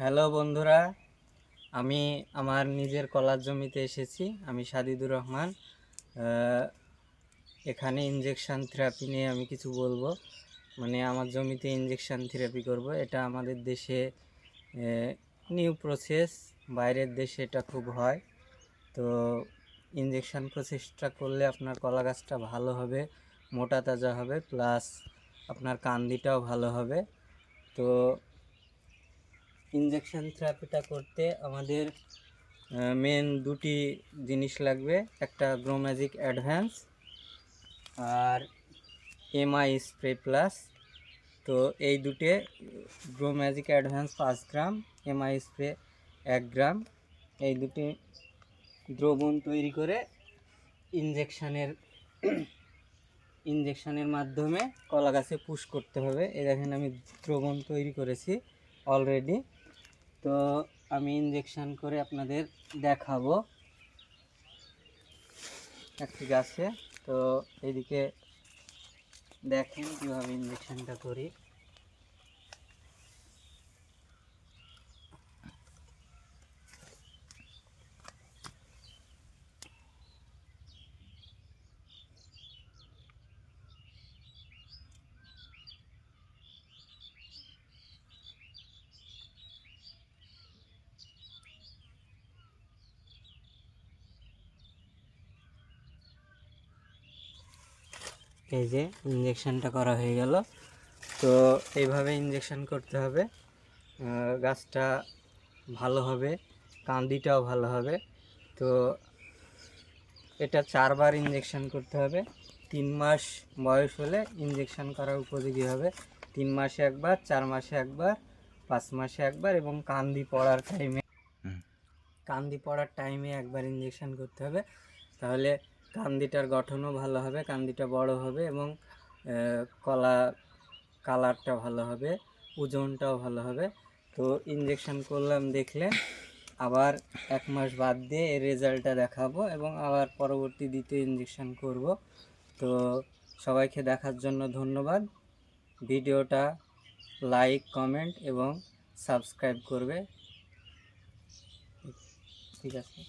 Hello বন্ধুরা, আমি আমার নিজের কলার জমিতে এসেছি, আমি সাদিদুর রহমান। এখানে ইঞ্জেকশন থেরাপি নিয়ে আমি কিছু বলব। মানে আমার জমিতে ইঞ্জেকশন থেরাপি করব, এটা আমাদের দেশে নিউ প্রসেস বাইরের দেশে এটা খুব হয়। তো ইঞ্জেকশন প্রসেসটা করলে আপনার কলা গাছটা ভালো হবে, মোটা তাজা হবে প্লাস আপনার কান্দিটাও ভালো হবে। তো ইঞ্জেকশন থেরাপিটা করতে আমাদের মেন দুটি জিনিস লাগবে। একটা গ্রোম্যাজিক অ্যাডভান্স আর এমআই স্প্রে প্লাস তো এই দুটে গ্রোম্যাজিক অ্যাডভান্স পাঁচ গ্রাম এমআই স্প্রে এক গ্রাম। এই দুটি দ্রবণ তৈরি করে ইঞ্জেকশনের ইঞ্জেকশনের মাধ্যমে কলা গাছে পুশ করতে হবে। এই দেখেন আমি দ্রবণ তৈরি করেছি অলরেডি তো আমি ইঞ্জেকশান করে আপনাদের দেখাবো। একটি গাছে তো এদিকে দেখেন কীভাবে ইঞ্জেকশানটা করি। এই যে ইঞ্জেকশনটা করা হয়ে গেল। তো এইভাবে ইঞ্জেকশন করতে হবে। গাছটা ভালো হবে কান্দিটাও ভালো হবে। তো এটা চারবার ইঞ্জেকশন করতে হবে। তিন মাস বয়স হলে ইঞ্জেকশন করার উপযোগী হবে। তিন মাসে একবার চার মাসে একবার পাঁচ মাসে একবার এবং কান্দি পড়ার টাইমে কান্দি পড়ার টাইমে একবার ইঞ্জেকশন করতে হবে। তাহলে কান্দিটার গঠনও ভালো হবে, কান্দিটা বড় হবে এবং কলা কালারটা ভালো হবে, ওজনটাও ভালো হবে। তো ইঞ্জেকশন করলাম দেখলে আবার এক মাস বাদ দিয়ে এর রেজাল্টটা দেখাবো এবং আবার পরবর্তী দ্বিতীয় ইঞ্জেকশন করব। তো সবাইকে দেখার জন্য ধন্যবাদ। ভিডিওটা লাইক কমেন্ট এবং সাবস্ক্রাইব করবে। ঠিক আছে?